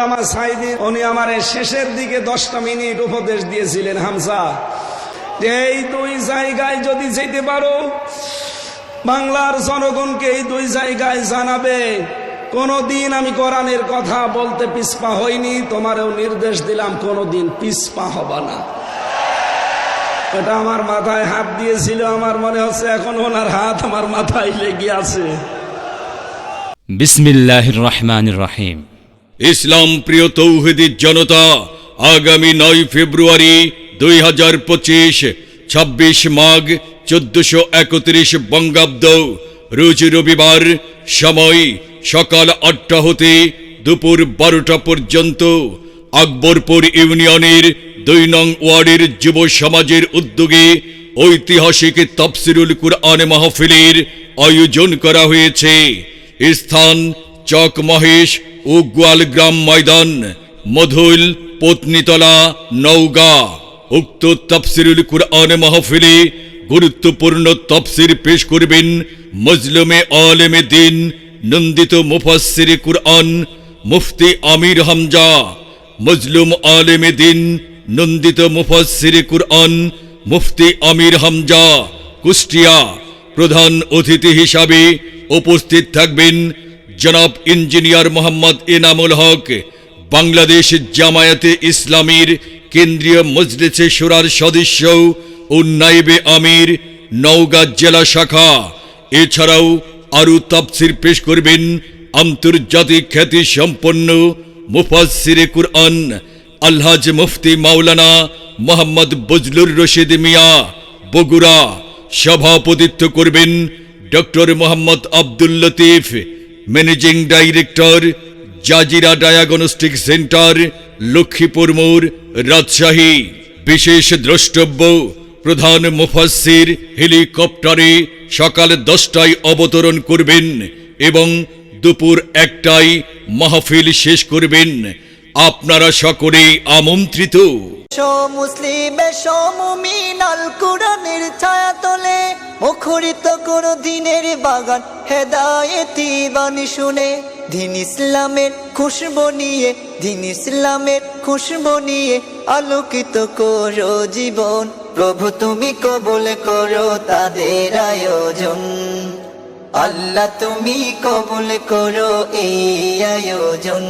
আল্লামা সাইদি, উনি আমার শেষের দিকে দশটা মিনিট উপদেশ দিয়েছিলেন হামসা এই দুই জায়গায় যদি যেতে পারো, বাংলার জনগণকে এই দুই জায়গায় জানাবে, কোনদিন আমি কোরআনের কথা বলতে পিছপা হইনি, তোমারও নির্দেশ দিলাম, কোনদিন পিছপা হবা না। এটা আমার মাথায় হাত দিয়েছিল, আমার মনে হচ্ছে এখন ওনার হাত আমার মাথায় লেগে আছে। বিসমিল্লাহির রহমানির রহিম। ইসলাম প্রিয় তৌহিদি জনতা, আগামী নয় ফেব্রুয়ারি দুই হাজার পঁচিশ, ছাব্বিশ মাঘ চোদ্দশো একত্রিশ বঙ্গাব্দ, রোজ রবিবার সময় সকাল আটটা হতে দুপুর বারোটা পর্যন্ত আকবরপুর ইউনিয়নের দুই নং ওয়ার্ডের যুব সমাজের উদ্যোগে ঐতিহাসিক তফসিরুল কুরআন মাহফিলের আয়োজন করা হয়েছে। স্থান চক মহেশ ও গোয়ালগ্রাম ময়দান মধুল পত্নীতলা, নওগাঁ। উক্ত তফসিরুল কুরআন মাহফিলে গুরুত্বপূর্ণ তফসির পেশ করবেন মজলুমে আলেমে দিন নন্দিত মুফাসসির কুরআন মুফতি আমির হামজা। মজলুম আলেমে দিন নন্দিত মুফাসসির কুরআন মুফতি আমির হামজা। কুষ্টিয়া প্রধান অতিথি হিসাবে উপস্থিত থাকবেন জনাব ইঞ্জিনিয়ার মোহাম্মদ এনামুল হক, বাংলাদেশ জামায়াতে ইসলামীর কেন্দ্রীয় মজলিসে সুরার সদস্য ও আমির, নওগাঁ জেলা শাখা। এছাড়াও আরও তাফসির পেশ করবেন আন্তর্জাতিক খ্যাতি সম্পন্ন মুফাসসিরে কুরআন, আলহাজ মুফতি মাওলানা মোহাম্মদ বজলুর রশিদ মিয়া, বগুড়া। সভাপতিত্ব করবেন doctor Mohammad Abdul Latif managing director Jazira diagnostic centre Lakshmipur মোড় রাজশাহী বিশেষ দ্রষ্টব্য প্রধান মুফাসসির হেলিকপ্টারে সকাল দশটায় অবতরণ করবেন এবং দুপুর একটায় মাহফিল শেষ করবেন। আপনারা সকলেই আমন্ত্রিত। মুসলিম ছায়া তলে মুখরিত করো দিনের বাগান, হেদায়েতি বাণী শুনে। দিন ইসলামের খুশবু নিয়ে, দিন ইসলামের খুশবু নিয়ে আলোকিত করো জীবন। প্রভু তুমি কবুল করো তাদের আয়োজন। আল্লাহ তুমি কবুল করো এই আয়োজন।